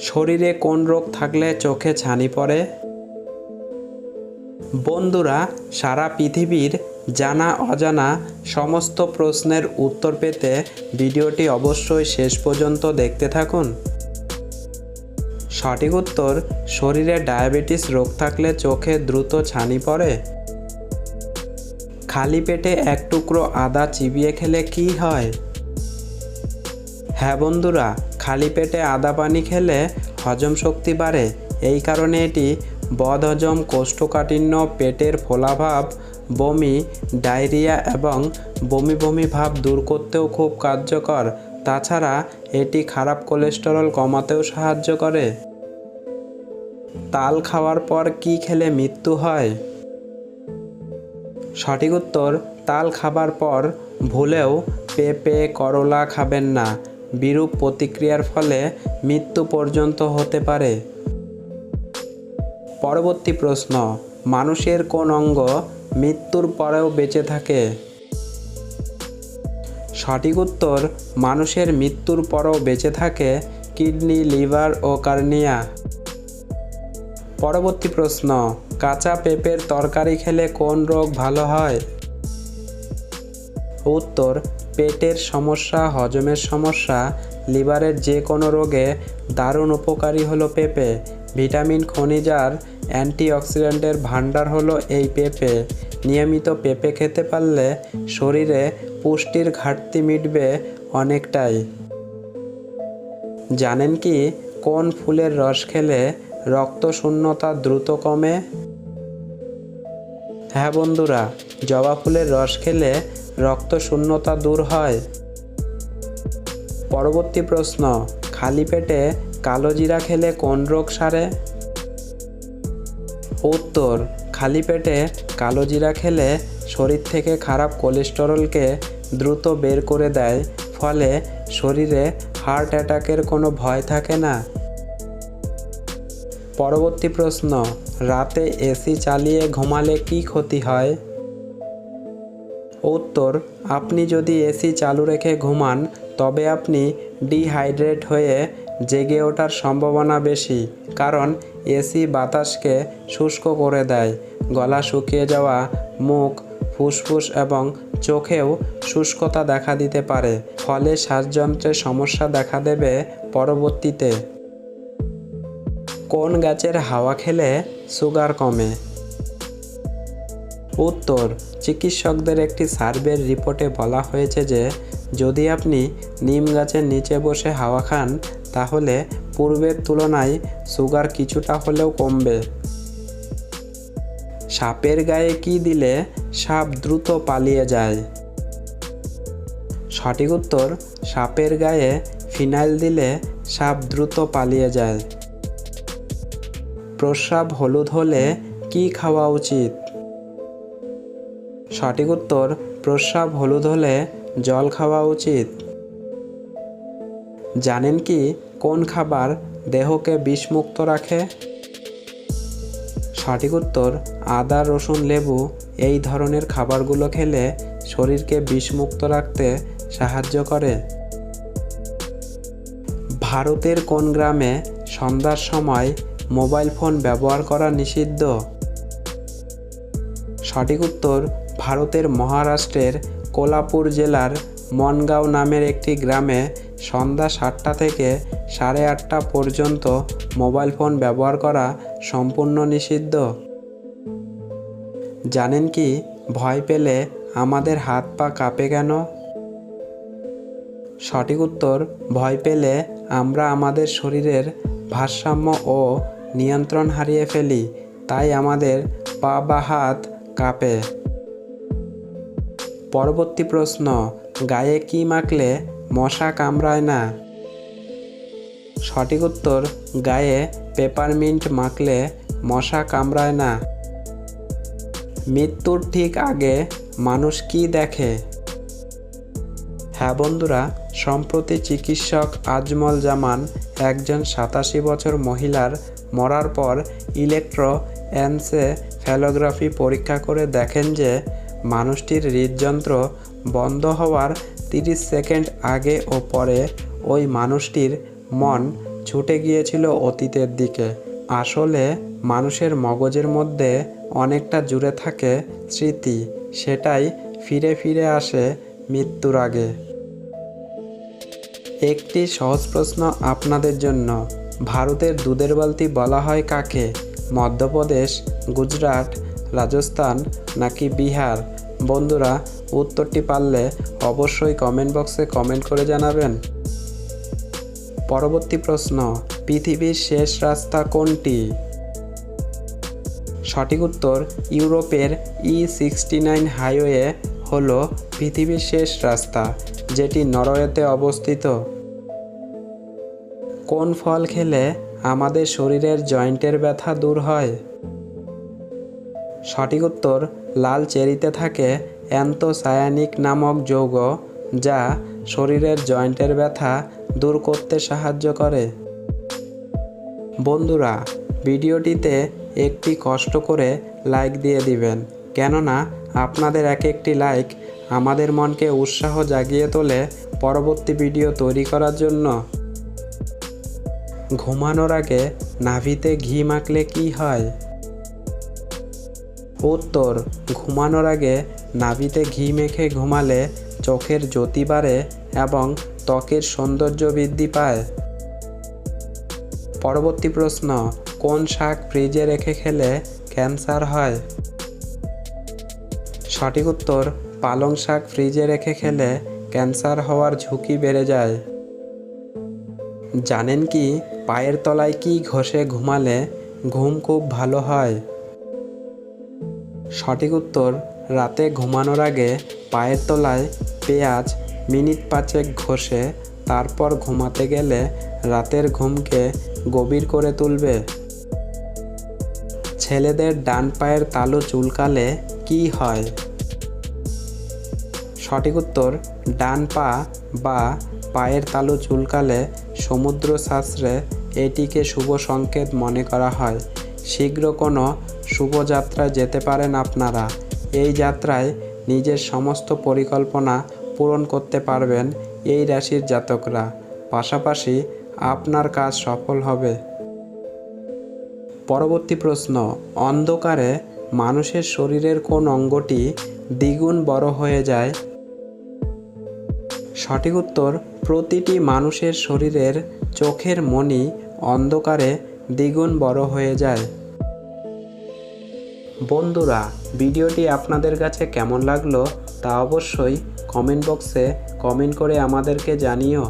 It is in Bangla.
শরীরে কোন রোগ থাকলে চোখে ছানি পড়ে? বন্ধুরা, সারা পৃথিবীর জানা অজানা সমস্ত প্রশ্নের উত্তর পেতে ভিডিওটি অবশ্যই শেষ পর্যন্ত দেখতে থাকুন। সঠিক উত্তর, শরীরে ডায়াবেটিস রোগ থাকলে চোখে দ্রুত ছানি পড়ে। খালি পেটে এক টুকরো আদা চিবিয়ে খেলে কি হয়? হ্যাঁ বন্ধুরা খালি পেটে আদা পানি খেলে হজম শক্তি বাড়ে। এই কারণে এটি বদহজম, কোষ্ঠকাঠিন্য, পেটের ফোলাভাব, বমি, ডায়রিয়া এবং বমি বমি ভাব দূর করতেও খুব কার্যকর। তাছাড়া এটি খারাপ কোলেস্টেরল কমাতেও সাহায্য করে। তাল খাওয়ার পর কি খেলে মৃত্যু হয়? সঠিক উত্তর, তাল খাবার পর ভুলেও পেঁপে, করলা খাবেন না। বিরূপ প্রতিক্রিয়ার ফলে মৃত্যু পর্যন্ত হতে পারে। পরবর্তী প্রশ্ন, মানুষের কোন অঙ্গ মৃত্যুর পরেও বেঁচে থাকে? সঠিক উত্তর, মানুষের মৃত্যুর পরও বেঁচে থাকে কিডনি, লিভার ও কার্নিয়া। পরবর্তী প্রশ্ন, কাঁচা পেঁপের তরকারি খেলে কোন রোগ ভালো হয়? উত্তর পেটের সমস্যা, হজমের সমস্যা, লিভারের যে কোনো রোগে দারুণ উপকারী হলো পেঁপে। ভিটামিন, খনিজ আর অ্যান্টিঅক্সিডেন্টের ভাণ্ডার হলো এই পেঁপে। নিয়মিত পেঁপে খেতে পারলে শরীরে পুষ্টির ঘাটতি মিটবে অনেকটাই। জানেন কি, কোন ফুলের রস খেলে রক্ত শূন্যতা দ্রুত কমে? হ্যাঁ বন্ধুরা, জবা ফুলের রস খেলে রক্ত শূন্যতা দূর হয়। পরবর্তী প্রশ্ন, খালি পেটে কালো জিরা খেলে কোন রোগ সারে? উত্তর, খালি পেটে কালো জিরা খেলে শরীর থেকে খারাপ কোলেস্টেরলকে দ্রুত বের করে দেয়, ফলে শরীরে হার্ট অ্যাটাকের কোনো ভয় থাকে না। পরবর্তী প্রশ্ন রাতে এসি চালিয়ে ঘুমালে কি ক্ষতি হয়? উত্তর, আপনি যদি এসি চালু রেখে ঘুমান, তবে আপনি ডিহাইড্রেট হয়ে জেগে ওঠার সম্ভাবনা বেশি, কারণ এসি বাতাসকে শুষ্ক করে দেয়, গলা শুকিয়ে যাওয়া, মুখ, ফুসফুস এবং চোখেও শুষ্কতা দেখা দিতে পারে, ফলে শ্বাসযন্ত্রের সমস্যা দেখা দেবে পরবর্তীতে। কোন গাছের হাওয়া খেলে সুগার কমে? উত্তর, চিকিৎসকদের একটি সার্ভের রিপোর্টে বলা হয়েছে যে, যদি আপনি নিম গাছের নিচে বসে হাওয়া খান, তাহলে পূর্বের তুলনায় সুগার কিছুটা হলেও কমবে। সাপের গায়ে কি দিলে সাপ দ্রুত পালিয়ে যায়? সঠিক উত্তর, সাপের গায়ে ফিনাইল দিলে সাপ দ্রুত পালিয়ে যায়। প্রস্রাব হলুদ হলে কি খাওয়া উচিত? সঠিক উত্তর, প্রস্রাব হলুদ হলে জল খাওয়া উচিত। জানেন কি কোন খাবার দেহকে বিষমুক্ত রাখে? সঠিক উত্তর, আদা, রসুন, লেবু, এই ধরনের খাবারগুলো খেলে শরীরকে বিষমুক্ত রাখতে সাহায্য করে। ভারতের কোন গ্রামে সন্ধ্যার সময় মোবাইল ফোন ব্যবহার করা নিষিদ্ধ। সঠিক উত্তর, ভারতের মহারাষ্ট্রের কোলাপুর জেলার মনগাঁও নামের একটি গ্রামে সন্ধ্যা সাতটা থেকে সাড়ে আটটা পর্যন্ত মোবাইল ফোন ব্যবহার করা সম্পূর্ণ নিষিদ্ধ। জানেন কি, ভয় পেলে আমাদের হাত পা কাঁপে কেন? সঠিক উত্তর, ভয় পেলে আমরা আমাদের শরীরের ভারসাম্য ও নিয়ন্ত্রণ হারিয়ে ফেলি, তাই আমাদের পা বা হাত কাঁপে। পরবর্তী প্রশ্ন, গায়ে কি মাখলে মশা কামড়ায় না? সঠিক উত্তর, গায়ে পেপারমিন্ট মাখলে মশা কামড়ায় না। মৃত্যুর ঠিক আগে মানুষ কি দেখে? হ্যাঁ বন্ধুরা, সম্প্রতি চিকিৎসক আজমল জামান একজন সাতাশি বছর মহিলার মরার পর ইলেকট্রো এনসেফ্যালোগ্রাফি পরীক্ষা করে দেখেন যে মানুষটির হৃদযন্ত্র বন্ধ হওয়ার তিরিশ সেকেন্ড আগে ও পরে ওই মানুষটির মন ছুটে গিয়েছিল অতীতের দিকে। আসলে মানুষের মগজের মধ্যে অনেকটা জুড়ে থাকে স্মৃতি, সেটাই ফিরে ফিরে আসে মৃত্যুর আগে। একটি সহজ প্রশ্ন আপনাদের জন্য। ভারতের দুধের বালতি বলা হয় কাকে? মধ্যপ্রদেশ, গুজরাট, রাজস্থান নাকি বিহার? বন্ধুরা, উত্তরটি পারলে অবশ্যই কমেন্ট বক্সে কমেন্ট করে জানাবেন। পরবর্তী প্রশ্ন, পৃথিবীর শেষ রাস্তা কোনটি? সঠিক উত্তর, ইউরোপের ই সিক্সটি নাইন হাইওয়ে হল পৃথিবীর শেষ রাস্তা। যেটি নরওয়েতে অবস্থিত। কোন ফল খেলে আমাদের শরীরের জয়েন্টের ব্যথা দূর হয়? সঠিক উত্তর, লাল চেরিতে থাকে অ্যান্থোসায়ানিক নামক যৌগ, যা শরীরের জয়েন্টের ব্যথা দূর করতে সাহায্য করে। বন্ধুরা, ভিডিওটিতে একটি কষ্ট করে লাইক দিয়ে দিবেন, কেননা আপনাদের এক একটি লাইক আমাদের মনকে উৎসাহ জাগিয়ে তোলে পরবর্তী ভিডিও তৈরি করার জন্য। ঘুমানোর আগে নাভিতে ঘি মাখলে কি হয়? উত্তর, ঘুমানোর আগে নাভিতে ঘি মেখে ঘুমালে চোখের জ্যোতি বাড়ে এবং ত্বকের সৌন্দর্য বৃদ্ধি পায়। পরবর্তী প্রশ্ন, কোন শাক ফ্রিজে রেখে খেলে ক্যান্সার হয়? সঠিক উত্তর পালং শাক ফ্রিজে রেখে খেলে ক্যান্সার হওয়ার ঝুঁকি বেড়ে যায়। জানেন কি, পায়ের তলায় কি ঘষে ঘুমালে ঘুম খুব ভালো হয়? সঠিক উত্তর, রাতে ঘুমানোর আগে পায়ের তলায় পেঁয়াজ মিনিট পাঁচেক ঘষে তারপর ঘুমাতে গেলে রাতের ঘুমকে গভীর করে তুলবে। ছেলেদের ডান পায়ের তালু চুলকালে কি হয়? সঠিক উত্তর, ডান পা বা পায়ের তালু চুলকালে সমুদ্র শাস্ত্রে এটিকে শুভ সংকেত মনে করা হয়। শীঘ্র কোনো শুভযাত্রায় যেতে পারেন আপনারা। এই যাত্রায় নিজের সমস্ত পরিকল্পনা পূরণ করতে পারবেন এই রাশির জাতকরা। পাশাপাশি আপনার কাজ সফল হবে। পরবর্তী প্রশ্ন, অন্ধকারে মানুষের শরীরের কোন অঙ্গটি দ্বিগুণ বড় হয়ে যায়? সঠিক উত্তর, প্রতিটি মানুষের শরীরের চোখের মণি অন্ধকারে দ্বিগুণ বড় হয়ে যায়। বন্ধুরা, ভিডিওটি আপনাদের কাছে কেমন লাগল তা অবশ্যই কমেন্ট বক্সে কমেন্ট করে আমাদেরকে জানিও।